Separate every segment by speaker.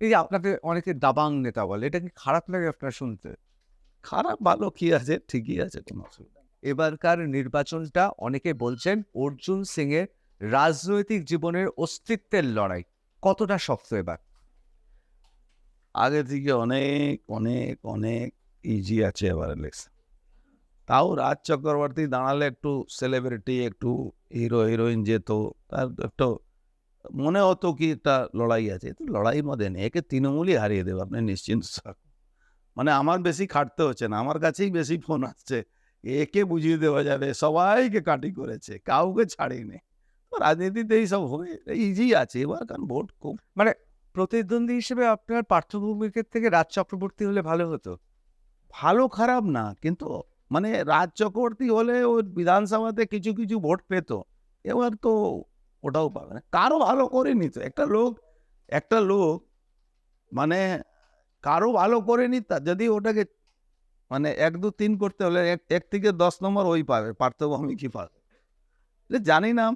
Speaker 1: এই যে আপনাকে অনেকে দাবাং নেতা বলে এটা কি খারাপ লাগে আপনার শুনতে?
Speaker 2: খারাপ ভালো কি আছে? ঠিকই আছে কোনো অসুবিধা।
Speaker 1: এবারকার নির্বাচনটা অনেকে বলছেন অর্জুন সিং এর রাজনৈতিক জীবনের অস্তিত্বের লড়াই কতটা শক্ত এবার?
Speaker 2: আগে থেকে অনেক অনেক অনেক ইজি আছে এবার ইলেকশন তাও রাজ চক্রবর্তী দাঁড়ালে একটু সেলিব্রিটি একটু হিরো হিরোইন যেত তার একটু মনে হতো কি একটা লড়াই আছে। তো লড়াইয়ের মধ্যে নেই একে তৃণমূলই হারিয়ে দেবে আপনি নিশ্চিন্ত মানে আমার বেশি খাটতে হচ্ছে না আমার কাছেই বেশি ফোন আসছে। একে বুঝিয়ে দেওয়া যাবে সবাইকে কাটি করেছে কাউকে ছাড়িনি। রাজনীতিতে এইসব হয়ে ইজি আছে এবার কারণ ভোট খুব মানে
Speaker 1: প্রতিদ্বন্দ্বী হিসেবে আপনার পার্থভূমিকের থেকে রাজ চক্রবর্তী হলে ভালো হতো?
Speaker 2: ভালো খারাপ না কিন্তু মানে রাজ চক্রবর্তী হলে ওই বিধানসভাতে কিছু কিছু ভোট পেত। এবার তো ওটাও পাবে না। কারও ভালো করেনি তো একটা লোক একটা লোক মানে কারও ভালো করেনি তা যদি ওটাকে মানে এক দু তিন করতে হলে এক এক থেকে দশ নম্বর ওই পাবে পার্থভূমিকই পাবে? যে জানি না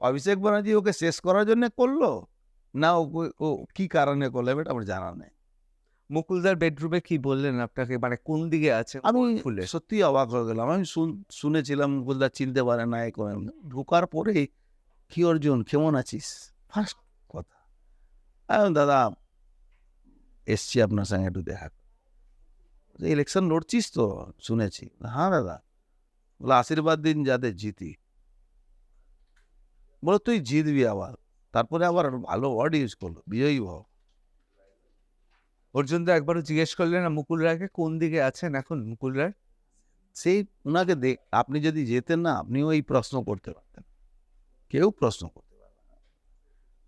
Speaker 2: অভিষেক ব্যানার্জি ওকে শেষ করার জন্য করল না ও- ও কি কারণে করল এটা আমার জানা নেই।
Speaker 1: মুকুলদার বেডরুমে কি বললেন আপনাকে? মানে কোন দিকে আছে?
Speaker 2: আমি
Speaker 1: ফুলে?
Speaker 2: সত্যি অবাক হয়ে গেলাম। আমি শুন- শুনেছিলাম মুকুলদার চিনতে পারে না এ করে না। ঢোকার পরে কি অর্জুন? কেমন আছিস? ফার্স্ট কথা। আমি দাদা, এসছি আপনার সঙ্গে একটু দেখা ইলেকশন লড়ছিস তো, শুনেছি। হ্যাঁ দাদা। বলে, আশীর্বাদ দিন যাদের জিতি। বলো, তুই জিতবি আবার। তারপরে আবার ভালো ওয়ার্ড ইউজ করল, বিজয়ী ভব
Speaker 1: অর্জুন দা একবারও জিজ্ঞেস করলেন না মুকুল রায়কে কোন দিকে আছেন এখন, মুকুল রায়?
Speaker 2: সেই ওনাকে দেখ, আপনি যদি যেতেন না, আপনিও এই প্রশ্ন করতে পারতেন। কেউ প্রশ্ন করতে পারবে না।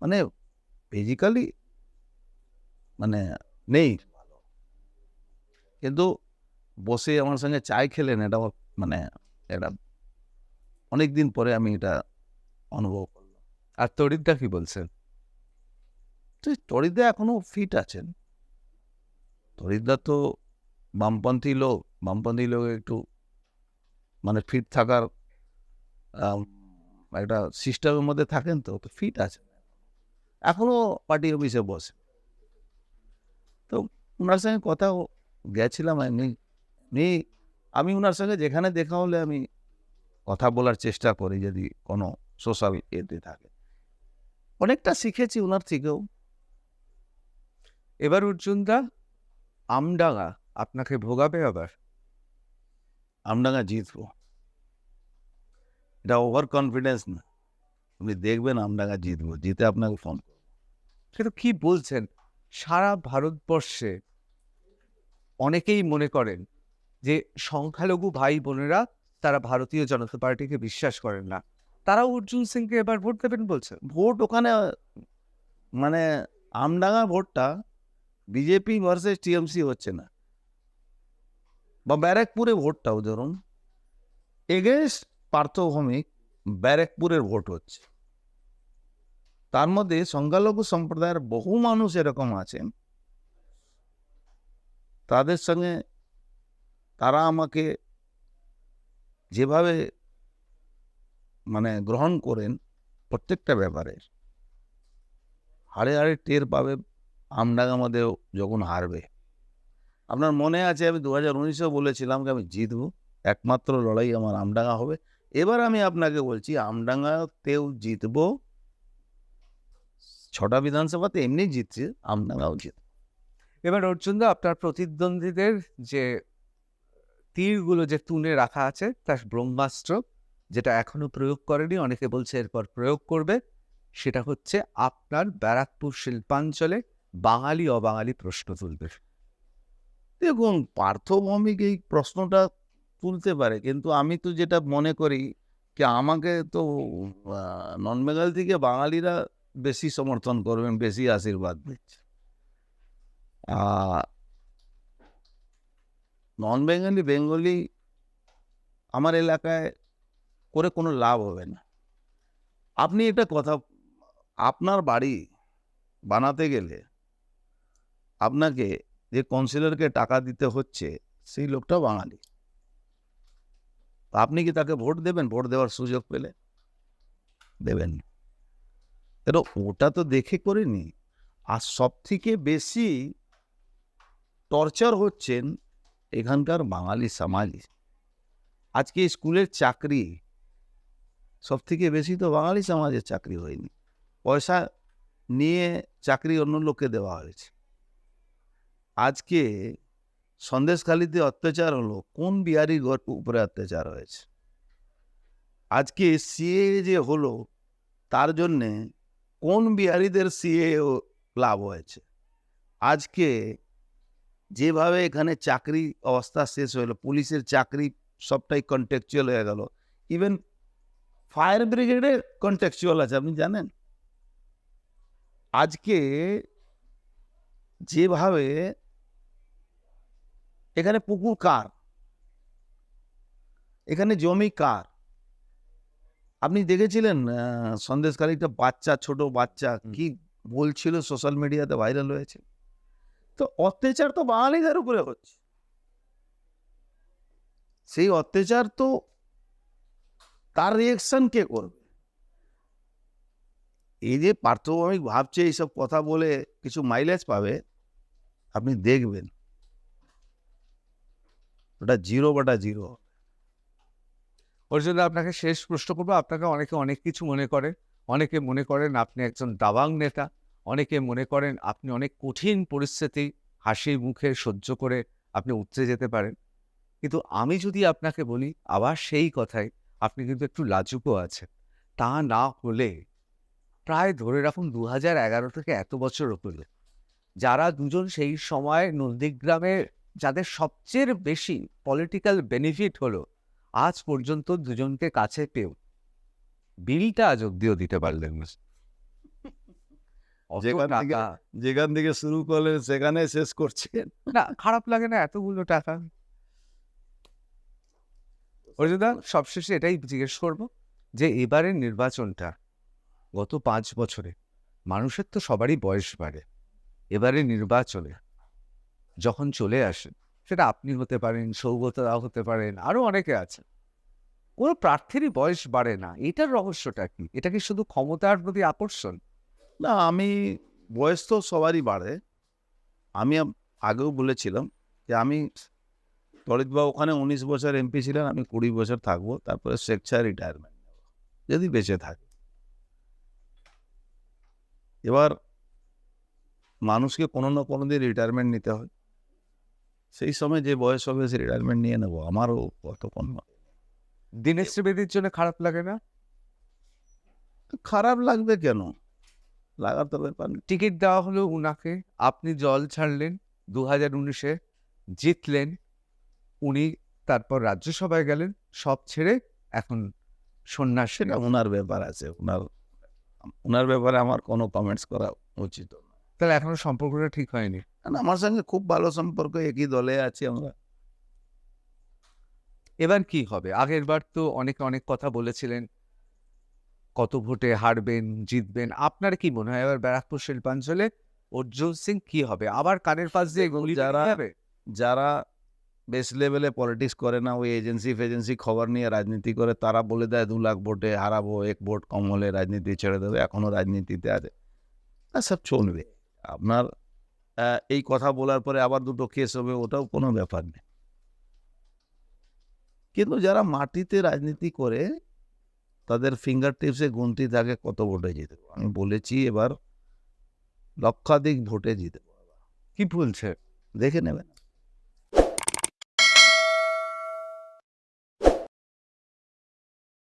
Speaker 2: মানে ফিজিক্যালি মানে নেই। ভালো কিন্তু বসে আমার সঙ্গে চায় খেলেন এটা মানে এটা অনেক দিন পরে আমি এটা অনুভব করলাম।
Speaker 1: আর তরিদা কি বলছেন?
Speaker 2: তো তরিদা এখনও ফিট আছেন। তরিদা তো বামপন্থী লোক বামপন্থী লোক একটু মানে ফিট থাকার একটা সিস্টেমের মধ্যে থাকেন তো তো ফিট আছে এখনও পার্টি অফিসে বসে তো ওনার সঙ্গে কথা গেছিলাম এমনি এমনি আমি ওনার সঙ্গে যেখানে দেখা হলে আমি কথা বলার চেষ্টা করি যদি কোনো সোশ্যাল এতে থাকে। অনেকটা শিখেছি ওনার থেকেও।
Speaker 1: এবার অর্জুন দা আমডাঙ্গা আপনাকে ভোগাবে আবার।
Speaker 2: আমডাঙ্গা জিতবো। এটা ওভার কনফিডেন্স না। আপনি দেখবেন আমডাঙ্গা জিতবো, জিতে আপনাকে ফোন
Speaker 1: কিন্তু কি বলছেন? সারা ভারতবর্ষে অনেকেই মনে করেন যে সংখ্যালঘু ভাই বোনেরা তারা ভারতীয় জনতা পার্টিকে বিশ্বাস করেন না। তারা অর্জুন সিংকে এবার ভোট দেবেন বলছে।
Speaker 2: ভোট ওখানে মানে আমডাঙ্গা ভোটটা বিজেপি ভার্সেস টিএমসি হচ্ছে না। বা ব্যারাকপুরে ভোটটাও ধরুন। এগেনস্ট পার্থভূমিক ব্যারাকপুরের ভোট হচ্ছে। তার মধ্যে সংখ্যালঘু সম্প্রদায়ের বহু মানুষ এরকম আছেন। তাদের সঙ্গে তারা আমাকে যেভাবে মানে গ্রহণ করেন প্রত্যেকটা ব্যাপারে হাড়ে হাড়ে টের পাবে, আমডাঙ্গা মধ্যেও যখন হারবে। আপনার মনে আছে আমি দু হাজার উনিশেও বলেছিলাম যে আমি জিতবো, একমাত্র লড়াই আমার আমডাঙ্গা হবে। এবার আমি আপনাকে বলছি আমডাঙ্গাতেও জিতবো। ছটা বিধানসভাতে এমনি জিতছে আমডাঙ্গাও জিত।
Speaker 1: এবার অর্জুন দা আপনার প্রতিদ্বন্দ্বীদের যে তীরগুলো যে তুনে রাখা আছে তার ব্রহ্মাস্ত্র যেটা এখনও প্রয়োগ করেনি অনেকে বলছে এরপর প্রয়োগ করবে সেটা হচ্ছে আপনার ব্যারাকপুর শিল্পাঞ্চলে বাঙালি অবাঙালি প্রশ্ন তুলবে।
Speaker 2: দেখুন পার্থভৌমিক এই প্রশ্নটা তুলতে পারে। কিন্তু আমি তো যেটা মনে করি যে আমাকে তো নন বেঙ্গল থেকে বাঙালিরা বেশি সমর্থন করবেন বেশি আশীর্বাদ দিচ্ছে। নন বেঙ্গলি বেঙ্গলি আমার এলাকায় করে কোনো লাভ হবে না। আপনি একটা কথা, আপনার বাড়ি বানাতে গেলে আপনাকে যে কাউন্সিলরকে টাকা দিতে হচ্ছে, সেই লোকটা বাঙালি। আপনি কি তাকে ভোট দেবেন? ভোট দেওয়ার সুযোগ পেলে। দেবেন কেন? ওটা তো দেখে করিনি। আর সব থেকে বেশি টর্চার হচ্ছেন এখানকার বাঙালি সমাজ। আজকে স্কুলের চাকরি। সব থেকে বেশি তো বাঙালি সমাজের চাকরি হয়নি। পয়সা নিয়ে চাকরি অন্য লোককে দেওয়া হয়েছে। আজকে সন্দেশখালিতে অত্যাচার হলো, কোন বিহারি ঘর উপরে অত্যাচার হয়েছে? আজকে সিএ যে হলো, তার জন্যে কোন বিহারিদের সিএ লাভ হয়েছে? আজকে যেভাবে এখানে চাকরি অবস্থা শেষ হলো, পুলিশের চাকরি সবটাই কন্টেকচুয়াল হয়ে গেল ইভেন ফায়ার ব্রিগেডে কন্টেকচুয়াল আছে, আপনি জানেন? আজকে যেভাবে এখানে পুকুর কার? এখানে জমি কার? আপনি দেখেছিলেন আহ, সন্দেশখালী একটা বাচ্চা ছোট বাচ্চা কি বলছিল সোশ্যাল মিডিয়াতে ভাইরাল হয়েছে? তো অত্যাচার তো বাঙালিদের উপরে হচ্ছে। সেই অত্যাচার তো তার রিয়েকশন কে করবে? এই যে পার্থভৌমিক ভাবছে এইসব কথা বলে কিছু মাইলেজ পাবে আপনি দেখবেন। ওটা জিরো বাটা জিরো।
Speaker 1: ওর জন্য আপনাকে শেষ প্রশ্ন করব। আপনাকে অনেকে অনেক কিছু মনে করে অনেকে মনে করেন আপনি একজন দাবাং নেতা। অনেকে মনে করেন আপনি অনেক কঠিন পরিস্থিতি হাসি মুখে সহ্য করে আপনি উতরে যেতে পারেন। কিন্তু আমি যদি আপনাকে বলি, আবার সেই কথাই, আপনি কিন্তু একটু লাজুকও আছেন। তা না হলে প্রায় ধরে রাখুন দু এগারো থেকে এত বছর হলো। যারা দুজন সেই সময় নন্দীগ্রামে যাদের সবচেয়ে বেশি পলিটিক্যাল বেনিফিট হলো আজ পর্যন্ত দুজনকে কাছে পেও। বিলটা আজ অব্দিও দিতে পারলেন না।
Speaker 2: যেখান থেকে-
Speaker 1: টাকা।
Speaker 2: যেখান থেকে শুরু করলেন সেখানে শেষ করছেন।
Speaker 1: না খারাপ লাগে না এতগুলো টাকা। অর্জুদা সবশেষে এটাই জিজ্ঞেস করব যে এবারের নির্বাচনটা গত পাঁচ বছরে মানুষের তো সবারই বয়স বাড়ে। এবারে নির্বাচনে যখন চলে আসে, সেটা আপনি হতে পারেন সৌগতরা হতে পারেন আরও অনেকে আছে কোনো প্রার্থীরই বয়স বাড়ে না। এটার রহস্যটা কি? এটা কি শুধু ক্ষমতার প্রতি আকর্ষণ?
Speaker 2: না, আমি, বয়স তো সবারই বাড়ে। আমি আগেও বলেছিলাম যে আমি তরিতবাবু ওখানে উনিশ বছর এমপি ছিলেন, আমি কুড়ি বছর থাকব, তারপরে স্বেচ্ছায় রিটায়ারমেন্ট যদি বেঁচে থাকে। এবার, মানুষকে কোনো না কোনো দিন রিটায়ারমেন্ট নিতে হয়। সেই সময় যে বয়স হবে সে রিটায়ারমেন্ট নিয়ে নেব আমারও কতক্ষণ।
Speaker 1: দীনেশ ত্রিবেদীর জন্য খারাপ লাগে না?
Speaker 2: খারাপ লাগবে কেন? লাগার তো ব্যাপার
Speaker 1: টিকিট দেওয়া হলো উনাকে আপনি জল ছাড়লেন দু হাজার উনিশে জিতলেন উনি তারপর রাজ্যসভায় গেলেন সব ছেড়ে এখন সন্ন্যাস।
Speaker 2: সেটা ওনার ব্যাপার আছে ওনার ওনার ব্যাপারে আমার কোনো কমেন্টস করা উচিত না।
Speaker 1: তাহলে এখনও সম্পর্কটা ঠিক হয়নি?
Speaker 2: কারণ আমার সঙ্গে খুব ভালো সম্পর্ক একই দলে আছি আমরা।
Speaker 1: এবার কি হবে? আগের বার তো অনেকে অনেক কথা বলেছিলেন কত ভোটে হারবেন জিতবেন। আপনার কি মনে হয়? এবার ব্যারাকপুর শিল্পাঞ্চলে অর্জুন সিং কি হবে? আবার কানের পাশ দিয়ে
Speaker 2: যারা- যারা বেস লেভেলে পলিটিক্স করে না ওই এজেন্সি ফেজেন্সি খবর নিয়ে রাজনীতি করে তারা বলে দেয় দু লাখ ভোটে হারাবো এক ভোট কম হলে রাজনীতি ছেড়ে দেবে। এখনও রাজনীতিতে আছে। সব চলবে। আপনার এই কথা বলার পরে আবার দুটো কেস হবে ওটাও কোনো ব্যাপার নেই। কিন্তু যারা মাটিতে রাজনীতি করে তাদের ফিঙ্গার টিপসে গুনতি থাকে কত ভোটে জিতে আমি বলেছি এবার লক্ষাধিক ভোটে জিতে
Speaker 1: কি বলছে?
Speaker 2: দেখে নেবেন।